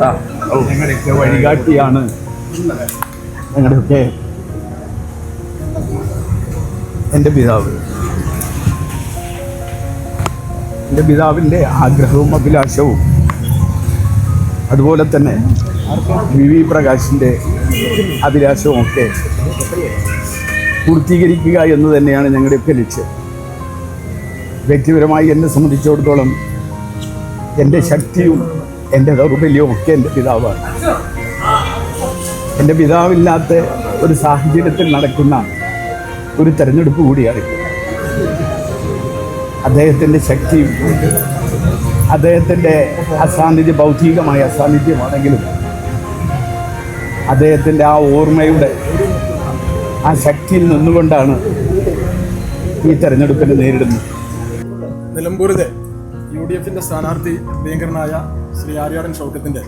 ഞങ്ങളുടെയൊക്കെ വഴികാട്ടിയാണ്. ഞങ്ങളുടെയൊക്കെ എന്റെ പിതാവ്. എന്റെ പിതാവിന്റെ ആഗ്രഹവും അഭിലാഷവും. അതുപോലെ തന്നെ വി വി പ്രകാശിന്റെ അഭിലാഷവും ഒക്കെ പൂർത്തീകരിക്കുക എന്ന് തന്നെയാണ് ഞങ്ങളുടെയൊക്കെ ലക്ഷ്യം. വ്യക്തിപരമായി എന്നെ സംബന്ധിച്ചിടത്തോളം എന്റെ ശക്തിയും എന്റെ ദൗർബല്യവും ഒക്കെ എന്റെ പിതാവാണ് എന്റെ പിതാവില്ലാത്ത ഒരു സാഹചര്യത്തിൽ നടക്കുന്ന ഒരു തെരഞ്ഞെടുപ്പ് കൂടിയാണ്. അദ്ദേഹത്തിന്റെ ശക്തിയും അദ്ദേഹത്തിന്റെ അസാന്നിധ്യ ഭൗതികമായ അസാന്നിധ്യമാണെങ്കിലും അദ്ദേഹത്തിന്റെ ആ ഓർമ്മയുടെ ആ ശക്തിയിൽ നിന്നുകൊണ്ടാണ് ഈ തെരഞ്ഞെടുപ്പിനെ നേരിടുന്നത് നിലമ്പൂരിലെ യു ഡി എഫിന്റെ സ്ഥാനാർത്ഥി പ്രിയങ്കരനായ ശ്രീ ആര്യാടൻ ഷൗക്കത്തിന്റെ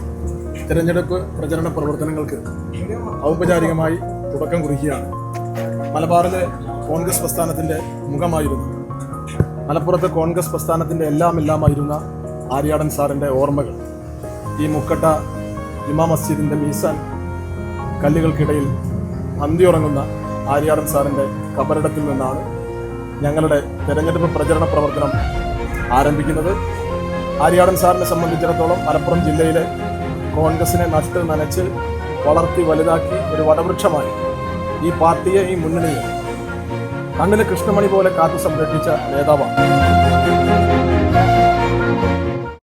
തിരഞ്ഞെടുപ്പ് പ്രചരണ പ്രവർത്തനങ്ങൾക്ക് ഔപചാരികമായി തുടക്കം കുറിക്കുകയാണ്. മലബാറിലെ കോൺഗ്രസ് പ്രസ്ഥാനത്തിന്റെ മുഖമായിരുന്നു. മലപ്പുറത്തെ കോൺഗ്രസ് പ്രസ്ഥാനത്തിന്റെ എല്ലാം എല്ലാമായിരുന്ന ആര്യാടൻ സാറിന്റെ ഓർമ്മകൾ. ഈ മുക്കട്ട ജുമാ മസ്ജിദിന്റെ മീസാൻ കല്ലുകൾക്കിടയിൽ അന്തിയുറങ്ങുന്ന ആര്യാടൻ സാറിന്റെ കബറിടത്തിൽ നിന്നാണ് ഞങ്ങളുടെ തെരഞ്ഞെടുപ്പ് പ്രചരണ പ്രവർത്തനം ആരംഭിക്കുന്നത്. ആര്യാടൻ സാറിനെ സംബന്ധിച്ചിടത്തോളം മലപ്പുറം ജില്ലയിലെ കോൺഗ്രസിനെ നട്ട് നനച്ച് വളർത്തി വലുതാക്കി ഒരു വടവൃക്ഷമായി ഈ പാർട്ടിയെ ഈ മുന്നണിയെ കണ്ണിലെ കൃഷ്ണമണി പോലെ കാത്തു സംരക്ഷിച്ച നേതാവാണ്.